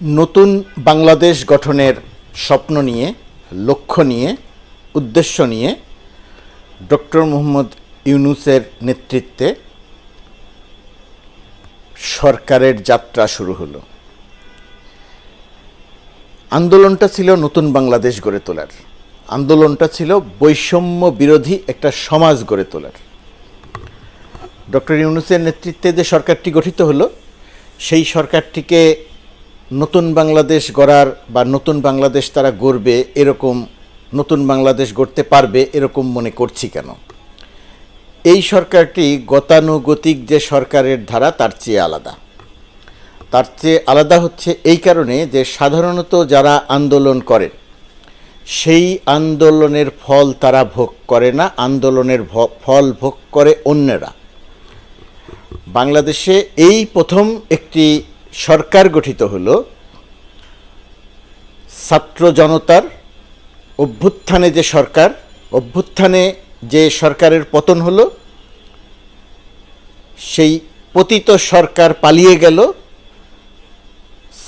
নতুন বাংলাদেশ গঠনের স্বপ্ন নিয়ে, লক্ষ্য নিয়ে, উদ্দেশ্য নিয়ে ডক্টর মোহাম্মদ ইউনুসের নেতৃত্বে সরকারের যাত্রা শুরু হলো। আন্দোলনটা ছিল নতুন বাংলাদেশ গড়ে তোলার। আন্দোলনটা ছিল বৈষম্য বিরোধী একটা সমাজ গড়ে তোলার। ডক্টর ইউনুসের নেতৃত্বে যে সরকারটি গঠিত হলো, সেই সরকারটিকে নতুন বাংলাদেশ গড়ার বা নতুন বাংলাদেশ তারা গড়বে এরকম, নতুন বাংলাদেশ গড়তে পারবে এরকম মনে করছি কেন? এই সরকারটি গতানুগতিক যে সরকারের ধারা, তার চেয়ে আলাদা। তার চেয়ে আলাদা হচ্ছে এই কারণে যে সাধারণত যারা আন্দোলন করেন, সেই আন্দোলনের ফল তারা ভোগ করে না, আন্দোলনের ফল ভোগ করে অন্যরা। বাংলাদেশে এই প্রথম একটি সরকার গঠিত হল ছাত্র জনতার অভ্যুত্থানে যে সরকার, অভ্যুত্থানে যে সরকারের পতন হলো, সেই পতিত সরকার পালিয়ে গেল।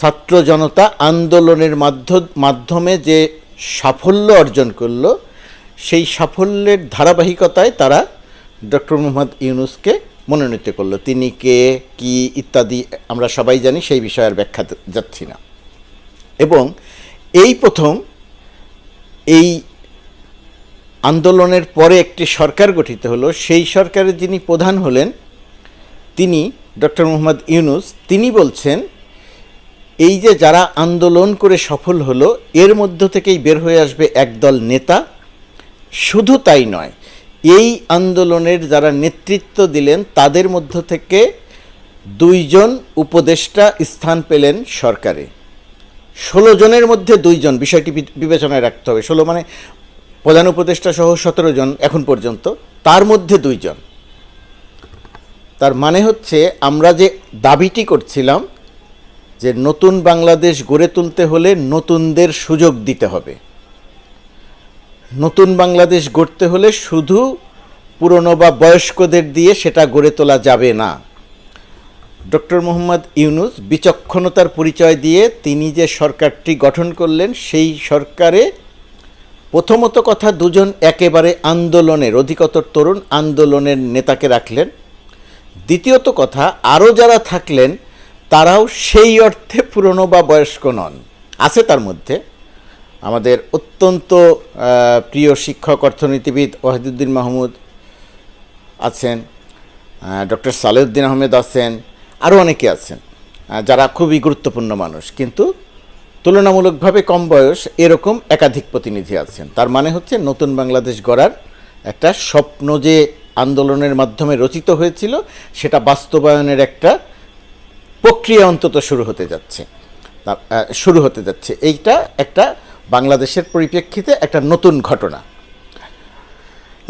ছাত্র জনতা আন্দোলনের মাধ্য- মাধ্যমে যে সাফল্য অর্জন করল, সেই সাফল্যের ধারাবাহিকতায় তারা ডক্টর মোহাম্মদ ইউনুসকে মনোনীত করল। তিনি কে, কি ইত্যাদি আমরা সবাই জানি, সেই বিষয়ে আর ব্যাখ্যা যাচ্ছি না। এবং এই প্রথম এই আন্দোলনের পরে একটি সরকার গঠিত হলো। সেই সরকারের যিনি প্রধান হলেন, তিনি ডক্টর মোহাম্মদ ইউনুস, তিনি বলছেন, এই যে যারা আন্দোলন করে সফল হলো, এর মধ্য থেকেই বের হয়ে আসবে একদল নেতা। শুধু তাই নয় এই আন্দোলনের যারা নেতৃত্ব দিলেন, তাদের মধ্য থেকে দুইজন উপদেষ্টা স্থান পেলেন সরকারে। ষোলো জনের মধ্যে দুইজন, বিষয়টি বিবেচনায় রাখতে হবে। ষোলো মানে প্রধান উপদেষ্টা সহ সতেরো জন এখন পর্যন্ত, তার মধ্যে দুইজন। তার মানে হচ্ছে, আমরা যে দাবিটি করছিলাম যে নতুন বাংলাদেশ গড়ে তুলতে হলে নতুনদের সুযোগ দিতে হবে। নতুন বাংলাদেশ গড়তে হলে শুধু পুরনো বা বয়স্কদের দিয়ে সেটা গড়ে তোলা যাবে না। ডক্টর মোহাম্মদ ইউনুস বিচক্ষণতার পরিচয় দিয়ে তিনি যে সরকারটি গঠন করলেন, সেই সরকারে প্রথমত কথা দুজন একেবারে আন্দোলনের অধিকতর তরুণ আন্দোলনের নেতাকে রাখলেন। দ্বিতীয়ত কথা, আরও যারা থাকলেন, তারাও সেই অর্থে পুরনো বা বয়স্ক নন। আছে তার মধ্যে আমাদের অত্যন্ত প্রিয় শিক্ষক অর্থনীতিবিদ ওয়াহিদুদ্দিন মাহমুদ আছেন ডক্টর সালেউদ্দিন আহমেদ আছেন আরও অনেকে আছেন যারা খুবই গুরুত্বপূর্ণ মানুষ। কিন্তু তুলনামূলকভাবে কম বয়স এরকম একাধিক প্রতিনিধি আছেন। তার মানে হচ্ছে নতুন বাংলাদেশ গড়ার একটা স্বপ্ন যে আন্দোলনের মাধ্যমে রচিত হয়েছিল, সেটা বাস্তবায়নের একটা প্রক্রিয়া অন্তত শুরু হতে যাচ্ছে। শুরু হতে যাচ্ছে। এইটা একটা বাংলাদেশের পরিপ্রেক্ষিতে একটা নতুন ঘটনা।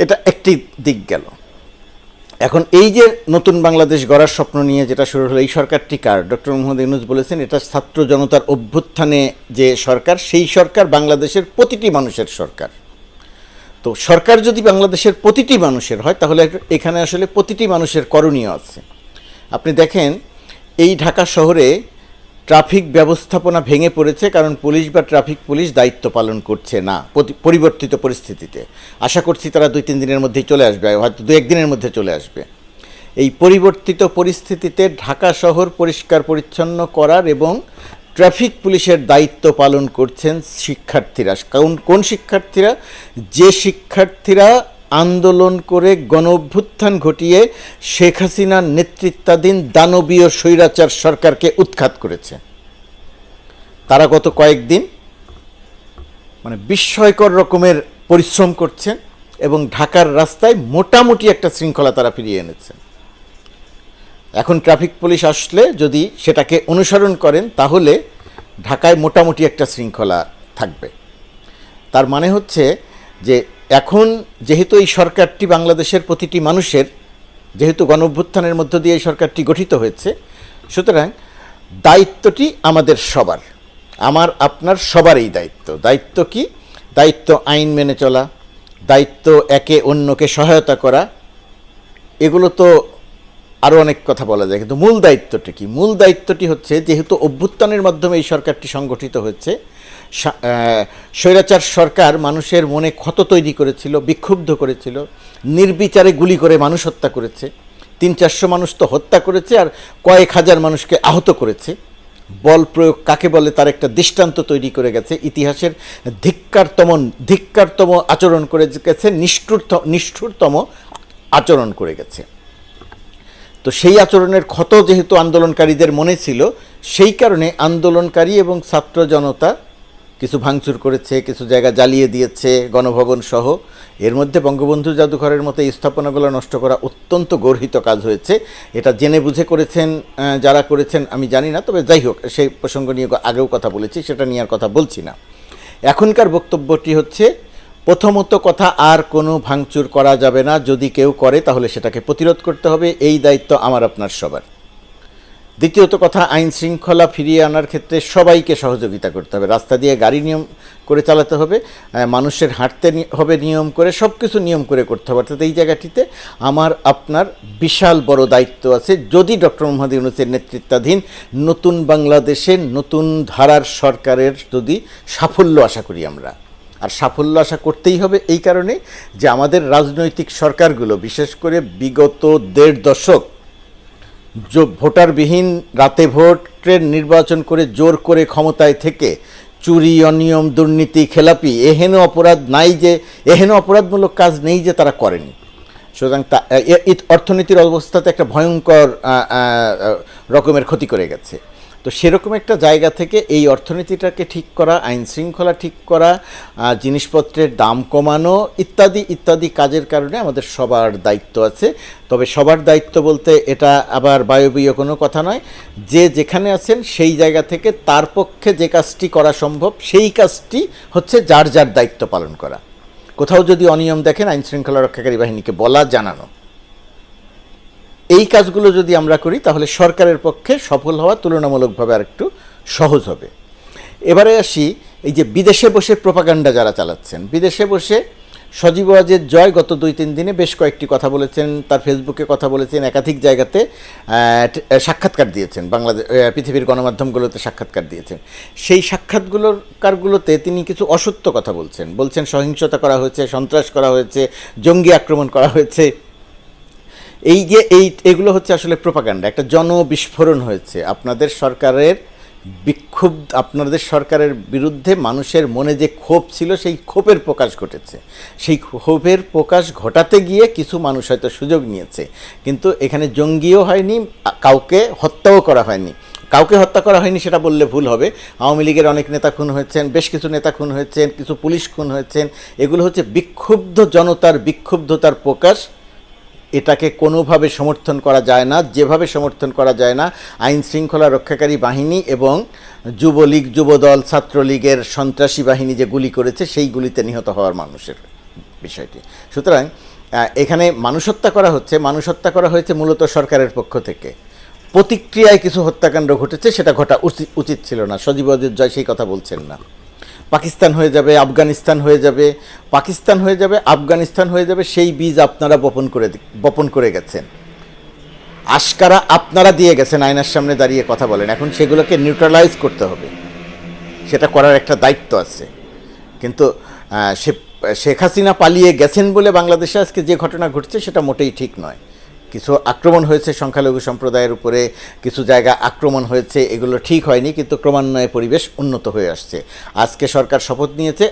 এটা একটি দিক গেল। এখন এই যে নতুন বাংলাদেশ গড়ার স্বপ্ন নিয়ে যেটা শুরু হলো, এই সরকারটি কার? ডক্টর মোহাম্মদ ইউনুস বলেছেন, এটা ছাত্র জনতার অভ্যুত্থানে যে সরকার, সেই সরকার বাংলাদেশের প্রতিটি মানুষের সরকার। তো সরকার যদি বাংলাদেশের প্রতিটি মানুষের হয়, তাহলে এখানে আসলে প্রতিটি মানুষের করণীয় আছে। আপনি দেখেন, এই ঢাকা শহরে ট্রাফিক ব্যবস্থাপনা ভেঙে পড়েছে কারণ পুলিশ বা ট্রাফিক পুলিশ দায়িত্ব পালন করছে না পরিবর্তিত পরিস্থিতিতে। আশা করছি তারা দুই, তিন দিনের মধ্যেই চলে আসবে, হয়তো দু একদিনের মধ্যে চলে আসবে। এই পরিবর্তিত পরিস্থিতিতে ঢাকা শহর পরিষ্কার পরিচ্ছন্ন করার এবং ট্রাফিক পুলিশের দায়িত্ব পালন করছেন শিক্ষার্থীরা। কোন কোন শিক্ষার্থীরা? যে শিক্ষার্থীরা আন্দোলন করে গণ অভ্যুত্থান ঘটিয়ে শেখ হাসিনার নেতৃত্বাধীন দানবীয় স্বৈরাচার সরকারকে উৎখাত করেছে। তারা গত কয়েকদিন মানে বিস্ময়কর রকমের পরিশ্রম করছেন এবং ঢাকার রাস্তায় মোটামুটি একটা শৃঙ্খলা তারা ফিরিয়ে এনেছেন এখন ট্রাফিক পুলিশ আসলে যদি সেটাকে অনুসরণ করেন, তাহলে ঢাকায় মোটামুটি একটা শৃঙ্খলা থাকবে। তার মানে হচ্ছে যে এখন যেহেতু এই সরকারটি বাংলাদেশের প্রতিটি মানুষের, যেহেতু গণ অভ্যুত্থানের মধ্য দিয়ে এই সরকারটি গঠিত হয়েছে, সুতরাং দায়িত্বটি আমাদের সবার। আমার, আপনার সবারই দায়িত্ব। দায়িত্ব কি? দায়িত্ব আইন মেনে চলা, দায়িত্ব একে অন্যকে সহায়তা করা। এগুলো তো আরও অনেক কথা বলা যায়, কিন্তু মূল দায়িত্বটি কি? মূল দায়িত্বটি হচ্ছে, যেহেতু অভ্যুত্থানের মাধ্যমে এই সরকারটি সংগঠিত হয়েছে স্বৈরাচার সরকার মানুষের মনে ক্ষত তৈরি করেছিল, বিক্ষুব্ধ করেছিল, নির্বিচারে গুলি করে মানুষ হত্যা করেছে। তিন চারশো মানুষ তো হত্যা করেছে আর কয়েক হাজার মানুষকে আহত করেছে। বল প্রয়োগ কাকে বলে তার একটা দৃষ্টান্ত তৈরি করে গেছে। ইতিহাসের ধিক্কারতম ধিক্কারতম আচরণ করে গেছে নিষ্ঠুর নিষ্ঠুরতম আচরণ করে গেছে। তো সেই আচরণের ক্ষত যেহেতু আন্দোলনকারীদের মনে ছিল, সেই কারণে আন্দোলনকারী এবং ছাত্র জনতা কিছু ভাঙচুর করেছে, কিছু জায়গা জ্বালিয়ে দিয়েছে গণভবন সহ। এর মধ্যে বঙ্গবন্ধু জাদুঘরের মতো এই স্থাপনাগুলো নষ্ট করা অত্যন্ত গর্হিত কাজ হয়েছে। এটা জেনে বুঝে করেছেন যারা করেছেন, আমি জানি না, তবে যাই হোক, সেই প্রসঙ্গ নিয়ে আগেও কথা বলেছি, সেটা নিয়ে আর কথা বলছি না। এখনকার বক্তব্যটি হচ্ছে, প্রথমত কথা, আর কোনো ভাঙচুর করা যাবে না, যদি কেউ করে, তাহলে সেটাকে প্রতিরোধ করতে হবে, এই দায়িত্ব আমার, আপনার সবার। দ্বিতীয়ত কথা, আইন শৃঙ্খলা ফিরিয়ে আনার ক্ষেত্রে সবাইকে সহযোগিতা করতে হবে। রাস্তা দিয়ে গাড়ি নিয়ম করে চালাতে হবে মানুষের হাঁটতে হবে নিয়ম করে সব কিছু নিয়ম করে করতে হবে। অর্থাৎ এই জায়গাটিতে আমার, আপনার বিশাল বড় দায়িত্ব আছে। যদি ডক্টর মোহাম্মদ ইউনুসের নেতৃত্বাধীন নতুন বাংলাদেশে নতুন ধারার সরকারের যদি সাফল্য আশা করি আমরা, আর সাফল্য আশা করতেই হবে এই কারণে যে আমাদের রাজনৈতিক সরকারগুলো, বিশেষ করে বিগত দেড় দশক ভোটারবিহীন রাতে ভোটের নির্বাচন করে জোর করে ক্ষমতায় থেকে চুরি, অনিয়ম, দুর্নীতি, খেলাপি, এহেন অপরাধ নাই যে, এহেন অপরাধমূলক কাজ নেই যে তারা করেনি। সুতরাং তা অর্থনীতির অবস্থাতে একটা ভয়ঙ্কর রকমের ক্ষতি করে গেছে। তো সেরকম একটা জায়গা থেকে এই অর্থনীতিটাকে ঠিক করা, আইন শৃঙ্খলা ঠিক করা জিনিসপত্রের দাম কমানো ইত্যাদি ইত্যাদি কাজের কারণে আমাদের সবার দায়িত্ব আছে। তবে সবার দায়িত্ব বলতে এটা আবার বায়বীয় কোনো কথা নয়। যে যেখানে আছেন সেই জায়গা থেকে তার পক্ষে যে কাজটি করা সম্ভব, সেই কাজটি হচ্ছে যার যার দায়িত্ব পালন করা। কোথাও যদি অনিয়ম দেখেন, আইন শৃঙ্খলা রক্ষাকারী বাহিনীকে বলা, জানানো। এই কাজগুলো যদি আমরা করি, তাহলে সরকারের পক্ষে সফল হওয়া তুলনামূলকভাবে আর একটু সহজ হবে। এবারে আসি, এই যে বিদেশে বসে প্রপাগান্ডা যারা চালাচ্ছেন, বিদেশে বসে সজীব ওয়াজের জয় গত দুই তিন দিনে বেশ কয়েকটি কথা বলেছেন, তার ফেসবুকে কথা বলেছেন, একাধিক জায়গাতে সাক্ষাৎকার দিয়েছেন বাংলাদেশ পৃথিবীর গণমাধ্যমগুলোতে সাক্ষাৎকার দিয়েছেন। সেই সাক্ষাৎগুলোর কারগুলোতে তিনি কিছু অসত্য কথা বলছেন। বলছেন সহিংসতা করা হয়েছে, সন্ত্রাস করা হয়েছে, জঙ্গি আক্রমণ করা হয়েছে। এই যে, এই, এগুলো হচ্ছে আসলে প্রোপাগান্ডা একটা জনবিস্ফোরণ হয়েছে। আপনাদের সরকারের বিক্ষুব্ধ আপনাদের সরকারের বিরুদ্ধে মানুষের মনে যে ক্ষোভ ছিল, সেই ক্ষোভের প্রকাশ ঘটেছে। সেই ক্ষোভের প্রকাশ ঘটাতে গিয়ে কিছু মানুষ হয়তো সুযোগ নিয়েছে। কিন্তু এখানে জঙ্গিও হয়নি, কাউকে হত্যাও করা হয়নি। কাউকে হত্যা করা হয়নি সেটা বললে ভুল হবে। আওয়ামী লীগের অনেক নেতা খুন হয়েছেন, বেশ কিছু নেতা খুন হয়েছেন, কিছু পুলিশ খুন হয়েছেন। এগুলো হচ্ছে বিক্ষুব্ধ জনতার বিক্ষুব্ধতার প্রকাশ এটাকে কোনোভাবে সমর্থন করা যায় না, যেভাবে সমর্থন করা যায় না, আইন শৃঙ্খলা রক্ষাকারী বাহিনী এবং যুবলীগ, যুবদল, ছাত্রলীগের সন্ত্রাসী বাহিনী যে গুলি করেছে, সেই গুলিতে নিহত হওয়ার মানুষের বিষয়টি। সুতরাং এখানে মানুষ হত্যা করা হচ্ছে মানুষ হত্যা করা হয়েছে মূলত সরকারের পক্ষ থেকে। প্রতিক্রিয়ায় কিছু হত্যাকাণ্ড ঘটেছে, সেটা ঘটা উচিত- ছিল না। সজীব জয় সেই কথা বলছেন না। পাকিস্তান হয়ে যাবে, আফগানিস্তান হয়ে যাবে, পাকিস্তান হয়ে যাবে, আফগানিস্তান হয়ে যাবে, সেই বীজ আপনারা বপন করে বপন করে গেছেন। আশকারা আপনারা দিয়ে গেছেন, আয়নার সামনে দাঁড়িয়ে কথা বলেন। এখন সেগুলোকে নিউট্রালাইজ করতে হবে। সেটা করার একটা দায়িত্ব আছে। কিন্তু সে, শেখ হাসিনা পালিয়ে গেছেন বলে বাংলাদেশে আজকে যে ঘটনা ঘটছে, সেটা মোটেই ঠিক নয়। কিছু আক্রমণ হয়েছে সংখ্যালঘু সম্প্রদায়ের উপরে, কিছু জায়গা আক্রমণ হয়েছে, এগুলো ঠিক হয়নি, কিন্তু ক্রমান্বয়ে পরিবেশ উন্নত হয়ে আসছে। আজকে সরকার শপথ নিয়েছে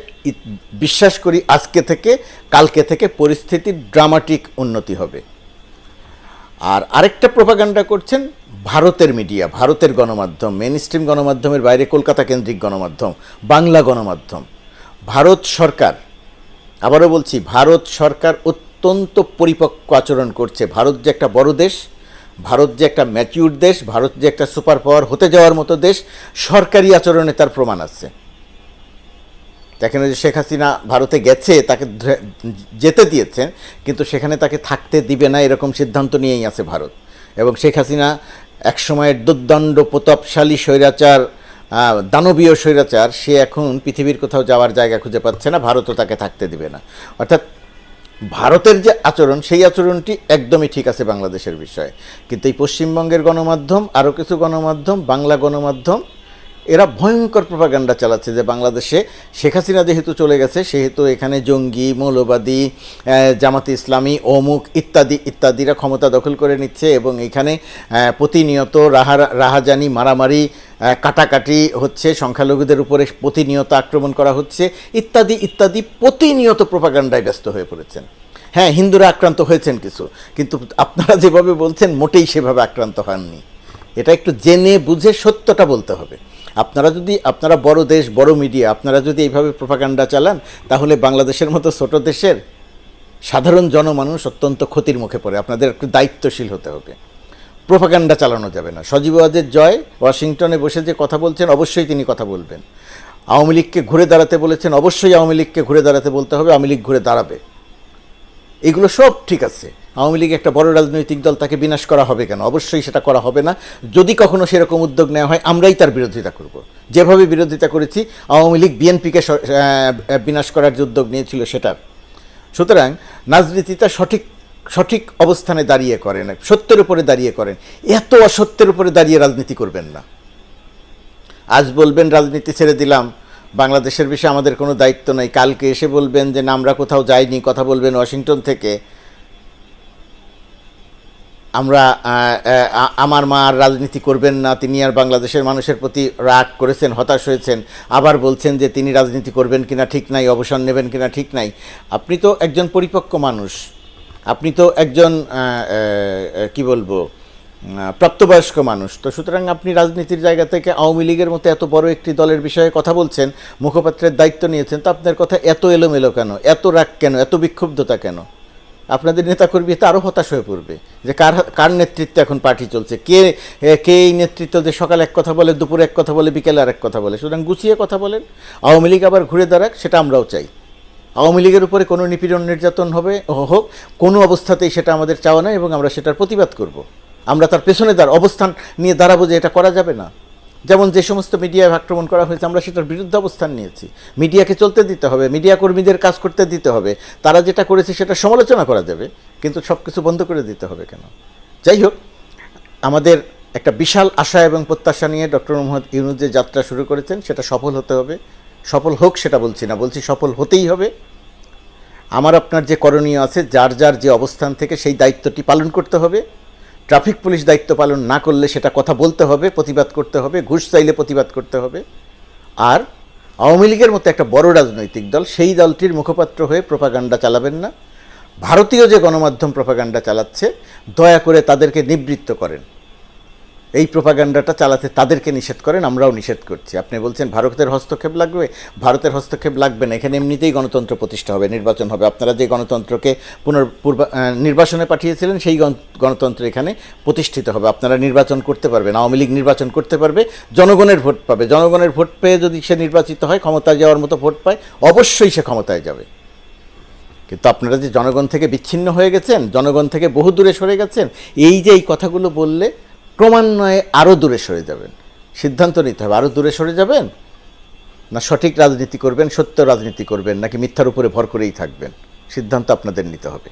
বিশ্বাস করি আজকে থেকে, কালকে থেকে পরিস্থিতির ড্রামাটিক উন্নতি হবে। আর আরেকটা প্রপাগান্ডা করছেন ভারতের মিডিয়া ভারতের গণমাধ্যম মেন স্ট্রিম গণমাধ্যমের বাইরে কলকাতা কেন্দ্রিক গণমাধ্যম, বাংলা গণমাধ্যম। ভারত সরকার, আবারও বলছি, ভারত সরকার অত্যন্ত পরিপক্ক আচরণ করছে। ভারত যে একটা বড় দেশ, ভারত যে একটা ম্যাচিউর দেশ, ভারত যে একটা সুপার পাওয়ার হতে যাওয়ার মতো দেশ, সরকারি আচরণে তার প্রমাণ আছে। দেখেন যে শেখ হাসিনা ভারতে গেছে, তাকে যেতে দিয়েছেন কিন্তু সেখানে তাকে থাকতে দিবে না এরকম সিদ্ধান্ত নিয়েই আছে ভারত। এবং শেখ হাসিনা একসময়ের দুর্দণ্ড, প্রতাপশালী স্বৈরাচার দানবীয় স্বৈরাচার, সে এখন পৃথিবীর কোথাও যাওয়ার জায়গা খুঁজে পাচ্ছে না, ভারতও তাকে থাকতে দিবে না। অর্থাৎ ভারতের যে আচরণ, সেই আচরণটি একদমই ঠিক আছে বাংলাদেশের বিষয়ে। কিন্তু এই পশ্চিমবঙ্গের গণমাধ্যম, আরও কিছু গণমাধ্যম, বাংলা গণমাধ্যম এরা ভয়ঙ্কর প্রপাগান্ডা চালাচ্ছে যে বাংলাদেশে শেখ হাসিনা যেহেতু চলে গেছে, সেহেতু এখানে জঙ্গি, মৌলবাদী জামাতে ইসলামী, অমুক ইত্যাদি, ইত্যাদিরা ক্ষমতা দখল করে নিচ্ছে এবং এখানে প্রতিনিয়ত রাহা, রাহাজানি, মারামারি কাটাকাটি হচ্ছে, সংখ্যালঘুদের উপরে প্রতিনিয়ত আক্রমণ করা হচ্ছে, ইত্যাদি ইত্যাদি প্রতিনিয়ত প্রপাগান্ডায় ব্যস্ত হয়ে পড়েছেন। হ্যাঁ হিন্দুরা আক্রান্ত হয়েছেন কিছু, কিন্তু আপনারা যেভাবে বলছেন, মোটেই সেভাবে আক্রান্ত হননি। এটা একটু জেনে বুঝে সত্যটা বলতে হবে। আপনারা যদি, আপনারা বড় দেশ, বড় মিডিয়া আপনারা যদি এইভাবে প্রপাগান্ডা চালান, তাহলে বাংলাদেশের মতো ছোট দেশের সাধারণ জনমানুষ অত্যন্ত ক্ষতির মুখে পড়ে। আপনাদের একটু দায়িত্বশীল হতে হবে। প্রোপাগান্ডা চালানো যাবে না। সজীব ওয়াজের জয়, ওয়াশিংটনে বসে যে কথা বলছেন, অবশ্যই তিনি কথা বলবেন। আওয়ামী লীগকে ঘুরে দাঁড়াতে বলেছেন, অবশ্যই আওয়ামী লীগকে ঘুরে দাঁড়াতে বলতে হবে, আওয়ামী লীগ ঘুরে দাঁড়াবে। এগুলো সব ঠিক আছে। আওয়ামী লীগ একটা বড় রাজনৈতিক দল তাকে বিনাশ করা হবে কেন? অবশ্যই সেটা করা হবে না। যদি কখনো সেরকম উদ্যোগ নেওয়া হয়, আমরাই তার বিরোধিতা করব। যেভাবে বিরোধিতা করেছি, আওয়ামী লীগ বিএনপিকে বিনাশ করার যে উদ্যোগ নিয়েছিল সেটার সুতরাং রাজনীতিটা সঠিক সঠিক অবস্থানে দাঁড়িয়ে করেন সত্যের উপরে দাঁড়িয়ে করেন। এত অসত্যের উপরে দাঁড়িয়ে রাজনীতি করবেন না। আজ বলবেন, রাজনীতি ছেড়ে দিলাম। বাংলাদেশের বিষয়ে আমাদের কোনো দায়িত্ব নেই। কালকে এসে বলবেন যে, না, আমরা কোথাও যাইনি। কথা বলবেন ওয়াশিংটন থেকে। আমরা আমার মা আর রাজনীতি করবেন না, তিনি আর বাংলাদেশের মানুষের প্রতি রাগ করেছেন, হতাশ হয়েছেন, আবার বলছেন যে তিনি রাজনীতি করবেন কিনা ঠিক নাই, অবসর নেবেন কিনা ঠিক নাই। আপনি তো একজন পরিপক্ক মানুষ, আপনি তো একজন কি বলব প্রাপ্তবয়স্ক মানুষ, তো সুতরাং আপনি রাজনীতির জায়গা থেকে আওয়ামী লীগের মতো এত বড় একটি দলের বিষয়ে কথা বলছেন, মুখপাত্রের দায়িত্ব নিয়েছেন, তো আপনার কথা এত এলোমেলো কেন, এত রাগ কেন, এত বিক্ষুব্ধতা কেন? আপনাদের নেতাকর্মী তো আরও হতাশ হয়ে পড়বে যে কার কার নেতৃত্বে এখন পার্টি চলছে? কে কে এই নেতৃত্ব যে সকালে এক কথা বলে, দুপুরে এক কথা বলে, বিকেলে আর এক কথা বলে? সুতরাং গুছিয়ে কথা বলেন। আওয়ামী লীগ আবার ঘুরে দাঁড়াক, সেটা আমরাও চাই। আওয়ামী লীগের উপরে কোনো নিপীড়ন নির্যাতন হবে, হোক, কোনো অবস্থাতেই সেটা আমাদের চাওয়া নয় এবং আমরা সেটার প্রতিবাদ করব। আমরা তার পেছনে দাঁড়, অবস্থান নিয়ে দাঁড়াবো যে এটা করা যাবে না। যেমন যে সমস্ত মিডিয়ায় আক্রমণ করা হয়েছে, আমরা সেটার বিরুদ্ধে অবস্থান নিয়েছি। মিডিয়াকে চলতে দিতে হবে, মিডিয়া কর্মীদের কাজ করতে দিতে হবে। তারা যেটা করেছে সেটা সমালোচনা করা যাবে, কিন্তু সব কিছু বন্ধ করে দিতে হবে কেন? যাই হোক, আমাদের একটা বিশাল আশা এবং প্রত্যাশা নিয়ে ডক্টর মোহাম্মদ ইউনুস যে যাত্রা শুরু করেছেন, সেটা সফল হতে হবে। সফল হোক সেটা বলছি না, বলছি সফল হতেই হবে। আমার আপনার যে করণীয় আছে, যার যার যে অবস্থান থেকে সেই দায়িত্বটি পালন করতে হবে। ট্রাফিক পুলিশ দায়িত্ব পালন না করলে সেটা কথা বলতে হবে, প্রতিবাদ করতে হবে, ঘুষ চাইলে প্রতিবাদ করতে হবে। আর আওয়ামী লীগের মতো একটা বড় রাজনৈতিক দল, সেই দলটির মুখপাত্র হয়ে প্রপাগান্ডা চালাবেন না। ভারতীয় যে গণমাধ্যম প্রপাগান্ডা চালাচ্ছে, দয়া করে তাদেরকে নিবৃত্ত করেন। এই প্রপাগান্ডাটা চালাতে তাদেরকে নিষেধ করেন, আমরাও নিষেধ করছি। আপনি বলছেন ভারতের হস্তক্ষেপ লাগবে? ভারতের হস্তক্ষেপ লাগবে না, এখানে এমনিতেই গণতন্ত্র প্রতিষ্ঠা হবে, নির্বাচন হবে। আপনারা যে গণতন্ত্রকে পুনর পূর্বা নির্বাচনে পাঠিয়েছিলেন, সেই গণ- গণতন্ত্র এখানে প্রতিষ্ঠিত হবে। আপনারা নির্বাচন করতে পারবেন, আওয়ামী লীগ নির্বাচন করতে পারবে, জনগণের ভোট পাবে। জনগণের ভোট পেয়ে যদি সে নির্বাচিত হয়, ক্ষমতায় যাওয়ার মতো ভোট পায়, অবশ্যই সে ক্ষমতায় যাবে। কিন্তু আপনারা যে জনগণ থেকে বিচ্ছিন্ন হয়ে গেছেন, জনগণ থেকে বহু দূরে সরে গেছেন, এই যে এই কথাগুলো বললে ক্রমান্বয়ে আরও দূরে সরে যাবেন। সিদ্ধান্ত নিতে হবে আরও দূরে সরে যাবেন? না সঠিক রাজনীতি করবেন, সত্য রাজনীতি করবেন, নাকি মিথ্যার উপরে ভর করেই থাকবেন? সিদ্ধান্ত আপনাদের নিতে হবে।